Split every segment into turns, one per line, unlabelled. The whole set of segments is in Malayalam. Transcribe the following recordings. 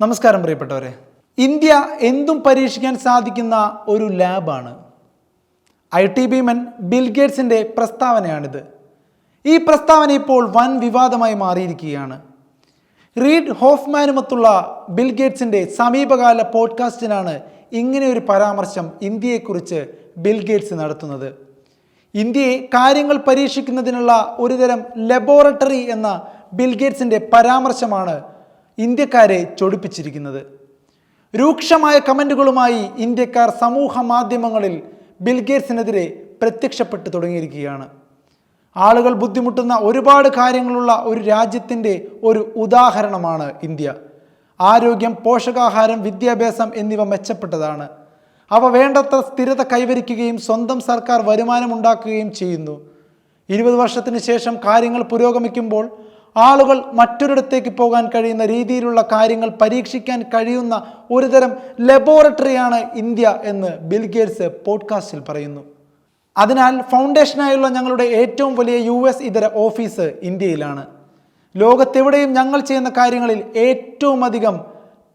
നമസ്കാരം പ്രിയപ്പെട്ടവരെ. ഇന്ത്യ എന്തും പരീക്ഷിക്കാൻ സാധിക്കുന്ന ഒരു ലാബാണ്. ഐ ടി ഭീമൻ ബിൽഗേറ്റ്സിന്റെ പ്രസ്താവനയാണിത്. ഈ പ്രസ്താവന ഇപ്പോൾ വൻ വിവാദമായി മാറിയിരിക്കുകയാണ്. റീഡ് ഹോഫ്മാനുമൊത്തുള്ള ബിൽഗേറ്റ്സിന്റെ സമീപകാല പോഡ്കാസ്റ്റിനാണ് ഇങ്ങനെ ഒരു പരാമർശം ഇന്ത്യയെക്കുറിച്ച് ബിൽഗേറ്റ്സ് നടത്തുന്നത്. ഇന്ത്യയെ കാര്യങ്ങൾ പരീക്ഷിക്കുന്നതിനുള്ള ഒരുതരം ലബോറട്ടറി എന്ന ബിൽഗേറ്റ്സിന്റെ പരാമർശമാണ് ഇന്ത്യക്കാരെ ചൊടിപ്പിച്ചിരിക്കുന്നത്. രൂക്ഷമായ കമന്റുകളുമായി ഇന്ത്യക്കാർ സമൂഹ മാധ്യമങ്ങളിൽ ബിൽഗേറ്റ്സിനെതിരെ പ്രത്യക്ഷപ്പെട്ടു തുടങ്ങിയിരിക്കുകയാണ്. ആളുകൾ ബുദ്ധിമുട്ടുന്ന ഒരുപാട് കാര്യങ്ങളുള്ള ഒരു രാജ്യത്തിന്റെ ഒരു ഉദാഹരണമാണ് ഇന്ത്യ. ആരോഗ്യം പോഷകാഹാരം വിദ്യാഭ്യാസം എന്നിവ മെച്ചപ്പെട്ടതാണ്. അവ വേണ്ടത്ര സ്ഥിരത കൈവരിക്കുകയും സ്വന്തം സർക്കാർ വരുമാനമുണ്ടാക്കുകയും ചെയ്യുന്നു. ഇരുപത് വർഷത്തിന് ശേഷം കാര്യങ്ങൾ പുരോഗമിക്കുമ്പോൾ ആളുകൾ മറ്റൊരിടത്തേക്ക് പോകാൻ കഴിയുന്ന രീതിയിലുള്ള കാര്യങ്ങൾ പരീക്ഷിക്കാൻ കഴിയുന്ന ഒരുതരം ലബോറട്ടറിയാണ് ഇന്ത്യ എന്ന് ബിൽഗേറ്റ്സ് പോഡ്കാസ്റ്റിൽ പറയുന്നു. അതിനാൽ ഫൗണ്ടേഷനായുള്ള ഞങ്ങളുടെ ഏറ്റവും വലിയ യു എസ് ഇതര ഓഫീസ് ഇന്ത്യയിലാണ്. ലോകത്തെവിടെയും ഞങ്ങൾ ചെയ്യുന്ന കാര്യങ്ങളിൽ ഏറ്റവും അധികം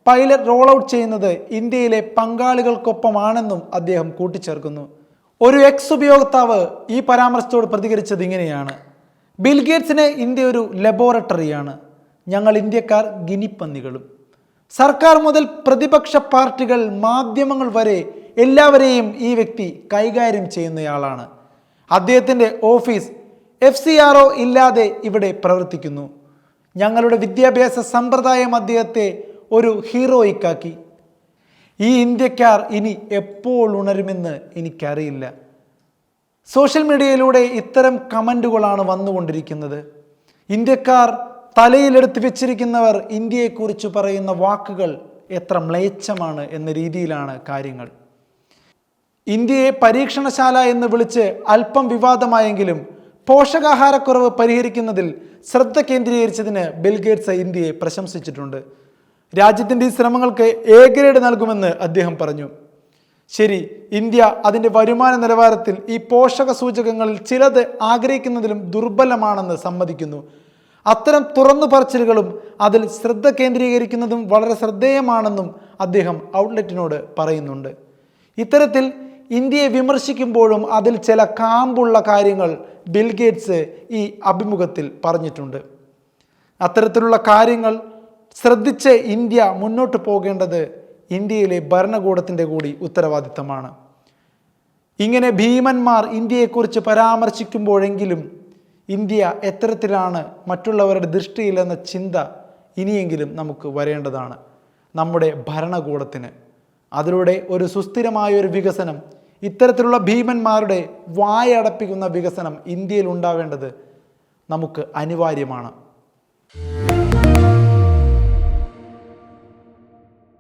പൈലറ്റ് റോൾ ഔട്ട് ചെയ്യുന്നത് ഇന്ത്യയിലെ പങ്കാളികൾക്കൊപ്പമാണെന്നും അദ്ദേഹം കൂട്ടിച്ചേർക്കുന്നു. ഒരു എക്സ് ഉപയോക്താവ് ഈ പരാമർശത്തോട് പ്രതികരിച്ചത് ഇങ്ങനെയാണ്. ബിൽഗേറ്റ്സിന് ഇന്ത്യ ഒരു ലബോറട്ടറിയാണ്. ഞങ്ങൾ ഇന്ത്യക്കാർ ഗിനിപ്പന്നികളും. സർക്കാർ മുതൽ പ്രതിപക്ഷ പാർട്ടികൾ മാധ്യമങ്ങൾ വരെ എല്ലാവരെയും ഈ വ്യക്തി കൈകാര്യം ചെയ്യുന്നയാളാണ്. അദ്ദേഹത്തിന്റെ office F C R O ഇല്ലാതെ ഇവിടെ പ്രവർത്തിക്കുന്നു. ഞങ്ങളുടെ വിദ്യാഭ്യാസ സമ്പ്രദായം അദ്ദേഹത്തെ ഒരു ഹീറോയിക്കാക്കി. ഈ ഇന്ത്യക്കാർ ഇനി എപ്പോൾ ഉണരുമെന്ന് എനിക്കറിയില്ല. സോഷ്യൽ മീഡിയയിലൂടെ ഇത്തരം കമന്റുകളാണ് വന്നുകൊണ്ടിരിക്കുന്നത്. ഇന്ത്യക്കാർ തലയിലെടുത്ത് വെച്ചിരിക്കുന്നവർ ഇന്ത്യയെക്കുറിച്ച് പറയുന്ന വാക്കുകൾ എത്ര മ്ലേച്ഛമാണ് എന്ന രീതിയിലാണ് കാര്യങ്ങൾ. ഇന്ത്യയെ പരീക്ഷണശാല എന്ന് വിളിച്ച് അല്പം വിവാദമായെങ്കിലും പോഷകാഹാരക്കുറവ് പരിഹരിക്കുന്നതിൽ ശ്രദ്ധ കേന്ദ്രീകരിച്ചതിന് ബിൽഗേറ്റ്സ് ഇന്ത്യയെ പ്രശംസിച്ചിട്ടുണ്ട്. രാജ്യത്തിന്റെ ഈ ശ്രമങ്ങൾക്ക് എ ഗ്രേഡ് നൽകുമെന്ന് അദ്ദേഹം പറഞ്ഞു. ശരി ഇന്ത്യ അതിന്റെ വരുമാന നിലവാരത്തിൽ ഈ പോഷക സൂചകങ്ങളിൽ ചിലത് ആഗ്രഹിക്കുന്നതിലും ദുർബലമാണെന്ന് സമ്മതിക്കുന്നു. അത്തരം തുറന്നു പറച്ചിലുകളും അതിൽ ശ്രദ്ധ കേന്ദ്രീകരിക്കുന്നതും വളരെ ശ്രദ്ധേയമാണെന്നും അദ്ദേഹം ഔട്ട്ലെറ്റിനോട് പറയുന്നുണ്ട്. ഇത്തരത്തിൽ ഇന്ത്യയെ വിമർശിക്കുമ്പോഴും അതിൽ ചില കാമ്പുള്ള കാര്യങ്ങൾ ബിൽഗേറ്റ്സ് ഈ അഭിമുഖത്തിൽ പറഞ്ഞിട്ടുണ്ട്. അത്തരത്തിലുള്ള കാര്യങ്ങൾ ശ്രദ്ധിച്ച് ഇന്ത്യ മുന്നോട്ട് പോകേണ്ടത് ഇന്ത്യയിലെ ഭരണകൂടത്തിന്റെ കൂടി ഉത്തരവാദിത്തമാണ്. ഇങ്ങനെ ഭീമന്മാർ ഇന്ത്യയെക്കുറിച്ച് പരാമർശിക്കുമ്പോഴെങ്കിലും ഇന്ത്യ എത്തരത്തിലാണ് മറ്റുള്ളവരുടെ ദൃഷ്ടിയിലെന്ന ചിന്ത ഇനിയെങ്കിലും നമുക്ക് വരേണ്ടതാണ് നമ്മുടെ ഭരണകൂടത്തിന്. അതിലൂടെ ഒരു സുസ്ഥിരമായ ഒരു വികസനം ഇത്തരത്തിലുള്ള ഭീമന്മാരുടെ വായടപ്പിക്കുന്ന വികസനം ഇന്ത്യയിൽ ഉണ്ടാവേണ്ടത് നമുക്ക് അനിവാര്യമാണ്.